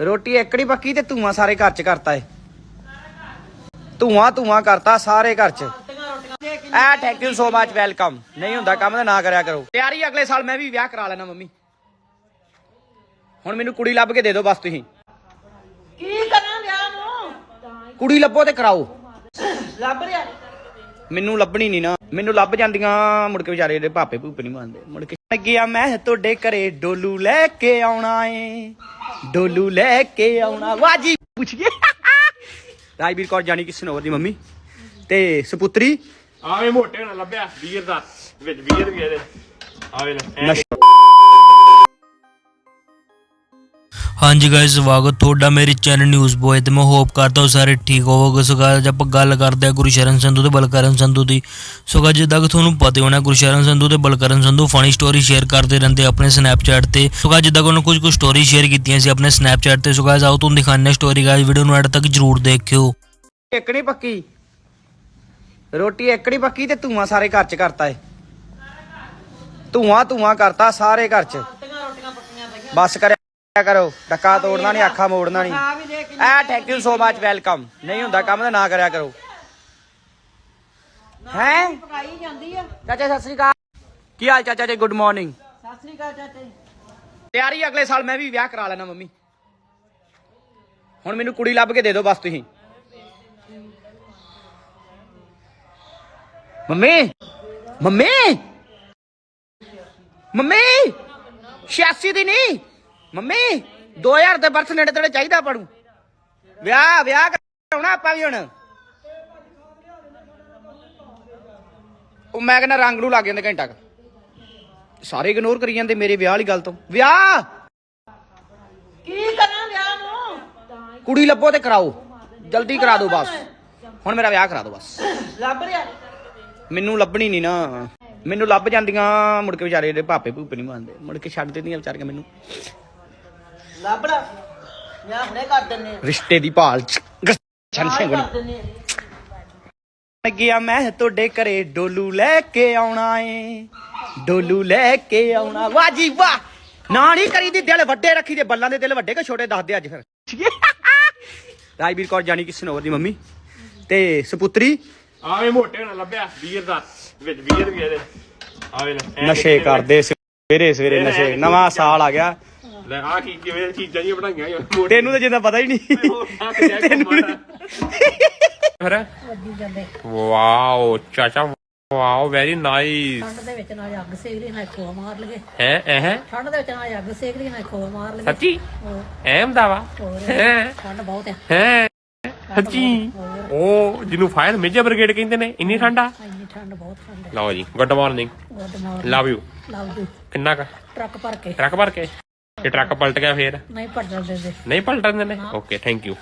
ਰੋਟੀ ਏਕੜੀ ਪੱਕੀ ਤੇ ਧੂਆਂ ਸਾਰੇ ਘਰ ਚ ਕਰਤਾ ਏ। ਧੂਆਂ ਧੂਆਂ ਕਰਤਾ ਸਾਰੇ ਘਰ ਚ। ਐ thank you so much welcome ਨਹੀਂ ਹੁੰਦਾ ਕੰਮ ਤਾਂ ਨਾ ਕਰਿਆ ਕਰੋ। ਤਿਆਰੀ ਅਗਲੇ ਸਾਲ ਮੈਂ ਵੀ ਵਿਆਹ ਕਰਾ ਲੈਣਾ ਮੰਮੀ। ਹੁਣ ਮੈਨੂੰ ਕੁੜੀ ਲੱਭ ਕੇ ਦੇ ਦਿਓ ਬਸ ਤੁਸੀਂ। ਕੀ ਕਰਾਂ ਵਿਆਹ ਨੂੰ? ਕੁੜੀ ਲੱਭੋ ਤੇ ਕਰਾਓ। ਲੱਭ ਰਿਆ ਮੈਨੂੰ ਲੱਭਣੀ ਨਹੀਂ ਨਾ। ਮੈਨੂੰ ਲੱਭ ਜਾਂਦੀਆਂ ਮੁੜ ਕੇ ਵਿਚਾਰੇ ਦੇ ਭਾਪੇ ਭੂਪੇ ਨਹੀਂ ਮੰਨਦੇ। ਮੁੜ ਕੇ ਲੱਗਿਆ ਮੈਂ ਤੁਹਾਡੇ ਘਰੇ ਡੋਲੂ ਲੈ ਕੇ ਆਉਣਾ ਏ। ਡੋਲੂ ਲੈ ਕੇ ਆਉਣਾ। ਵਾਜੀ ਪੁੱਛ ਗਏ ਰਾਜਵੀਰ ਕੌਰ ਜਾਨੀ ਕਿਸ ਨੋਵਰ ਦੀ ਮੰਮੀ। ਤੇ ਸੁਪੁੱਤਰੀ? ਆਵੇਂ ਮੋਟੇ ਨਾਲ ਲੱਭਿਆ ਵੀਰ ਦਾ। ਵਿੱਚ ਵੀਰ ਵੀ ਇਹਦੇ। ਆਵੇ ਲੈ ਹਾਂਜੀ ਗਾਇਸ ਸਵਾਗਤ ਤੁਹਾਡਾ ਮੇਰੇ ਚੈਨਲ ਨਿਊਜ਼ ਬੋਏ ਤੇ ਮੈਂ ਹੋਪ ਕਰਦਾ ਹਾਂ ਸਾਰੇ ਠੀਕ ਹੋਵੋਗੇ। ਸੋ ਅੱਜ ਆਪਾਂ ਗੱਲ ਕਰਦੇ ਹਾਂ ਗੁਰਸ਼ਰਨ ਸੰਧੂ ਤੇ ਬਲਕਰਨ ਸੰਧੂ ਦੀ। ਸੋ guys, ਜਿੱਦਾਂ ਕਿ ਤੁਹਾਨੂੰ ਪਤਾ ਹੀ ਹੋਣਾ ਗੁਰਸ਼ਰਨ ਸੰਧੂ ਤੇ Balkaran Sandhu funny story share ਕਰਦੇ ਰਹਿੰਦੇ ਆਪਣੇ ਸਨੈਪਚੈਟ ਤੇ। ਸੋ guys, ਜਿੱਦਾਂ ਕਿ ਉਹਨਾਂ ਕੁਝ ਕੁ ਸਟੋਰੀ ਸ਼ੇਅਰ ਕੀਤੀਆਂ ਸੀ ਆਪਣੇ ਸਨੈਪਚੈਟ ਤੇ। ਸੋ guys, ਆਓ ਤੁਹਾਨੂੰ ਦਿਖਾਉਂਦੇ ਸਟੋਰੀ ਗਾਇਸ ਵੀਡੀਓ ਨੂੰ ਐਡ ਤੱਕ ਜਰੂਰ ਦੇਖਿਓ। ਏਕੜੀ ਪੱਕੀ। ਰੋਟੀ ਏਕੜੀ ਪੱਕੀ ਤੇ ਧੂਆਂ ਸਾਰੇ ਘਰ ਚ ਕਰਤਾ ਏ। ਧੂਆਂ ਧੂਆਂ ਕਰਤਾ ਸਾਰੇ ਘਰ ਚ। ਬਸ ਕਰਿਆ ਕਰੋ। ਡੱਕਾ ਤੋੜਨਾ ਨਹੀਂ ਅੱਖਾਂ ਮੋੜਨਾ ਨਹੀਂ। ਐ thank you so much welcome ਨਹੀਂ ਹੁੰਦਾ ਕੰਮ ਤਾਂ ਨਾ ਕਰਿਆ ਕਰੋ। ਹੈ? ਪਕਾਈ ਜਾਂਦੀ ਆ। ਚਾਚਾ ਸਤਿ ਸ੍ਰੀ ਅਕਾਲ। ਕੀ ਹਾਲ ਚਾਚਾ ਜੀ? ਗੁੱਡ ਮਾਰਨਿੰਗ ਸਤਿ ਸ੍ਰੀ ਅਕਾਲ ਚਾਚੇ ਤਿਆਰੀ ਅਗਲੇ ਸਾਲ ਮੈਂ ਵੀ ਵਿਆਹ ਕਰਾ ਲੈਣਾ ਮੰਮੀ। ਹੁਣ ਮੈਨੂੰ ਕੁੜੀ ਲੱਭ ਕੇ ਦੇ ਦਿਓ ਬਸ ਤੁਸੀਂ। Mummy mummy. ਮੰਮੀ 86 ਦੀ ਨਹੀਂ। ਮੰਮੀ 2000 ਦੇ ਬਰਥ ਨੇੜੇ ਤੇੜੇ ਚਾਹੀਦਾ ਪੜੂ। ਵਿਆਹ ਵਿਆਹ ਕਰਾਉਣਾ ਆਪਾਂ ਵੀ ਹੁਣ। ਉਹ ਮੈਂ ਕਹਿੰਦਾ ਰੰਗ ਨੂੰ ਲੱਗ ਜਾਂਦੇ ਘੰਟਾ ਕੁ। ਸਾਰੇ ਇਗਨੋਰ ਕਰੀ ਜਾਂਦੇ ਮੇਰੇ ਵਿਆਹ ਵਾਲੀ ਗੱਲ ਤੋਂ। ਵਿਆਹ! ਕੀ ਕਰਾਂ ਵਿਆਹ ਨੂੰ? ਕੁੜੀ ਲੱਭੋ ਤੇ ਕਰਾਓ। ਜਲਦੀ ਕਰਾ ਦਿਓ ਬਸ। ਹੁਣ ਮੇਰਾ ਵਿਆਹ ਕਰਾ ਦਿਓ ਬਸ। ਲੱਭ ਰਿਆ ਮੈਨੂੰ ਲੱਭਣੀ ਨਹੀਂ ਨਾ। ਮੈਨੂੰ ਲੱਭ ਜਾਂਦੀਆਂ ਮੁੜ ਕੇ ਵਿਚਾਰੇ ਦੇ ਭਾਪੇ ਭੂਪੇ ਨਹੀਂ ਮੰਨਦੇ। ਮੁੜ ਕੇ ਛੱਡ ਦਿੰਦੀਆਂ ਵਿਚਾਰੀਆਂ ਮੈਨੂੰ। ਲੱਭ ਲਾ ਵਿਆਹ ਹੁਣੇ ਕਰ ਦਿੰਨੇ ਆ। ਰਿਸ਼ਤੇ ਦੀ ਭਾਲ ਚ ਗਸਨ ਸਿੰਘ ਕਰ ਦਿੰਨੇ ਆ। ਲੱਗਿਆ ਮੈਂ ਤੁਹਾਡੇ ਘਰੇ ਡੋਲੂ ਲੈ ਕੇ ਆਉਣਾ ਏ। ਡੋਲੂ ਲੈ ਕੇ ਆਉਣਾ। ਵਾਹ ਜੀ ਵਾਹ। ਨਾ ਨਹੀਂ ਕਰੀ ਦੀ ਦਿਲ ਵੱਡੇ ਰੱਖੀ ਦੇ। ਬੱਲਾਂ ਦੇ ਦਿਲ ਵੱਡੇ ਕਿ ਛੋਟੇ ਦੱਸ ਦੇ ਅੱਜ ਫਿਰ। ਰਾਜਵੀਰ ਕੌਰ ਜਾਨੀ ਕਿਸ ਨੋਵਰ ਦੀ ਮੰਮੀ ਤੇ ਸੁਪੁੱਤਰੀ। ਆਵੇਂ ਮੋਟੇ ਨਾਲ ਲੱਭਿਆ ਵੀਰ ਦਾ। ਵਿੱਚ ਵੀਰ ਵੀ ਇਹਦੇ। ਆਵੇ ਨਸ਼ੇ ਕਰਦੇ ਸਵੇਰੇ ਸਵੇਰੇ ਨਸ਼ੇ। ਨਵਾਂ ਸਾਲ ਆ ਗਿਆ। ਲੈ ਆ ਕੀ ਕਿਵੇਂ ਚੀਜ਼ਾਂ ਜੀ ਬਣਾਈਆਂ ਹੋਈਆਂ, ਮੋਟੇ ਤੈਨੂੰ ਤਾਂ ਜਿੰਦਾ ਪਤਾ ਹੀ ਨਹੀਂ। ਹੋਰ ਥੱਕ ਜਾਏ ਫਿਰ? ਵਾਓ ਚਾਚਾ ਵਾਓ ਵੈਰੀ ਨਾਈਸ ਠੰਡ ਦੇ ਵਿੱਚ ਨਾਲ ਅੱਗ ਸੇਕ ਲਈ ਨਾਲ ਖੋਆ ਮਾਰ ਲਗੇ ਹੈ ਇਹ ਠੰਡ ਦੇ ਵਿੱਚ ਨਾਲ ਅੱਗ ਸੇਕ ਲਈ ਨਾਲ ਖੋਆ ਮਾਰ ਲਗੇ ਸੱਚੀ? ਹੋਰ। ਐਮ ਦਾ ਵਾ ਹੋਰ ਹੈ? ਠੰਡ ਬਹੁਤ ਆ। ਹੈ? ਸੱਚੀ? ਉਹ ਜਿਹਨੂੰ ਫਾਇਰ ਮੇਜਰ ਬ੍ਰਿਗੇਡ ਕਹਿੰਦੇ ਨੇ ਇੰਨੀ ਠੰਡਾ ਇੰਨੀ ਠੰਡ ਬਹੁਤ ਠੰਡ ਹੈ ਲਓ ਜੀ ਗੁੱਡ ਮਾਰਨਿੰਗ। ਗੁੱਡ ਮਾਰ ਲਵ ਯੂ ਲਵ ਯੂ ਕਿੰਨਾ ਕ? ਟਰੱਕ ਭਰ ਕੇ। ਟਰੱਕ ਭਰ ਕੇ? ਇਹ ਟਰੱਕ ਪਲਟ ਗਿਆ ਫੇਰ? ਨਹੀਂ ਭੱਜਣ ਦਿੰਦੇ। ਨਹੀਂ ਪਲਟਣ ਦਿੰਦੇ? ਓਕੇ ਥੈਂਕ ਯੂ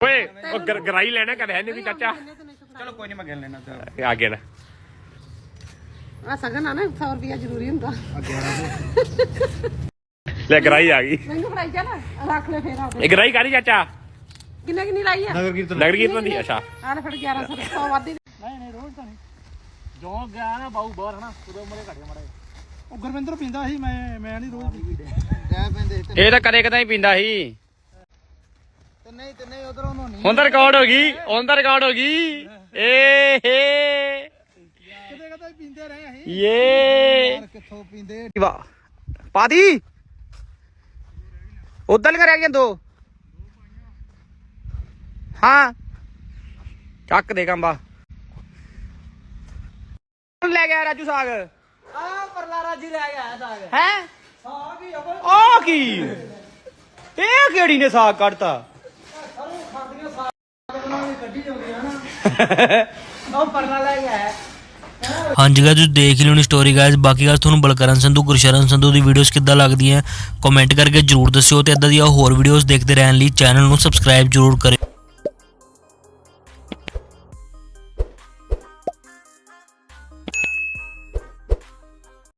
ਓਏ ਉਹ ਗਰ- ਗਰਾਈ ਲੈਣਾ ਕਦੇ ਹੈ ਨਹੀਂ ਵੀ ਚਾਚਾ? ਚਲੋ ਕੋਈ ਨਹੀਂ ਮੈਂ ਗਿਣ ਲੈਣਾ ਆ ਗਿਆ ਨਾ ਆ ਸਗਨ ਆ ਨਾ 100 ਰੁਪਿਆ ਜ਼ਰੂਰੀ ਹੁੰਦਾ। ਲੈ ਗਰਾਈ ਆ ਗਈ। ਮੈਨੂੰ ਫੜਾਈ ਜਾ ਨਾ ਰੱਖ ਲੈ ਫੇਰ ਆ ਇਹ ਗਰਾਈ ਕਾਦੀ ਚਾਚਾ? ਕਿੰਨੇ ਕਿੰਨੀ ਲਾਈ ਆ? ਨਗਰ ਕੀਰਤਨ ਦੀ ਅੱਛਾ। ਆ ਲੈ ਫੜ 1100 100 ਵਾਦੀ ਉਹ ਗੁਰਵਿੰਦਰ ਪੀਂਦਾ ਸੀ ਮੈਂ ਮੈਂ ਨਹੀਂ ਰੋਜ਼ ਪੀਂਦੇ ਇਹ ਤਾਂ ਕਦੇ ਕਦੇ ਹੀ ਪੀਂਦਾ ਸੀ। ਤੇ ਨਹੀਂ ਤੇ ਨਹੀਂ ਉਧਰੋਂ ਨੂੰ ਨਹੀਂ। ਹੁਣ ਤਾਂ ਰਿਕਾਰਡ ਹੋ ਗਈ ਹੁਣ ਤਾਂ ਰਿਕਾਰਡ ਹੋ ਗਈ। ਏ ਹੇ। ਕਦੇ ਕਦੇ ਪੀਂਦੇ ਰਹੇ ਅਸੀਂ। ਯੇ। ਕਿੱਥੋਂ ਪੀਂਦੇ? ਵਾਹ। ਪਾਦੀ। ਉਦਲ ਕਰਿਆ ਗਿਆ ਦੋ। ਹਾਂ। ਚੱਕ ਦੇ ਕੰਬਾ। ਲੈ ਗਿਆ ਰਾਜੂ ਸਾਗ। ਗਿਆ ਸਾਗ। ਹੈ? ਸਾਗ ਹੀ ਆ ਆ ਕੀ? ਇਹ ਕਿਹੜੀ ਨੇ ਸਾਗ ਕੱਢਤਾ? ਉਹ ਪਰਲਾ ਲੈ ਗਿਆ ਹਾਂਜੀ ਗਾਇਸ ਤੁਸੀਂ ਦੇਖ ਲਿਓ ਨੀ ਸਟੋਰੀ ਗਾਇਸ ਬਾਕੀ ਗੱਲ ਤੁਹਾਨੂੰ ਬਲਕਰਨ ਸੰਧੂ ਗੁਰਸ਼ਰਨ ਸੰਧੂ ਦੀ ਵੀਡੀਓਜ਼ ਕਿੱਦਾਂ ਲੱਗਦੀਆਂ ਕਮੈਂਟ ਕਰਕੇ ਜਰੂਰ ਦੱਸਿਓ ਤੇ ਇਦਾਂ ਦੀਆਂ ਹੋਰ ਵੀਡੀਓਜ਼ ਦੇਖਦੇ ਰਹਿਣ ਲਈ ਚੈਨਲ ਨੂੰ ਸਬਸਕ੍ਰਾਈਬ ਜਰੂਰ ਕਰਿਓ।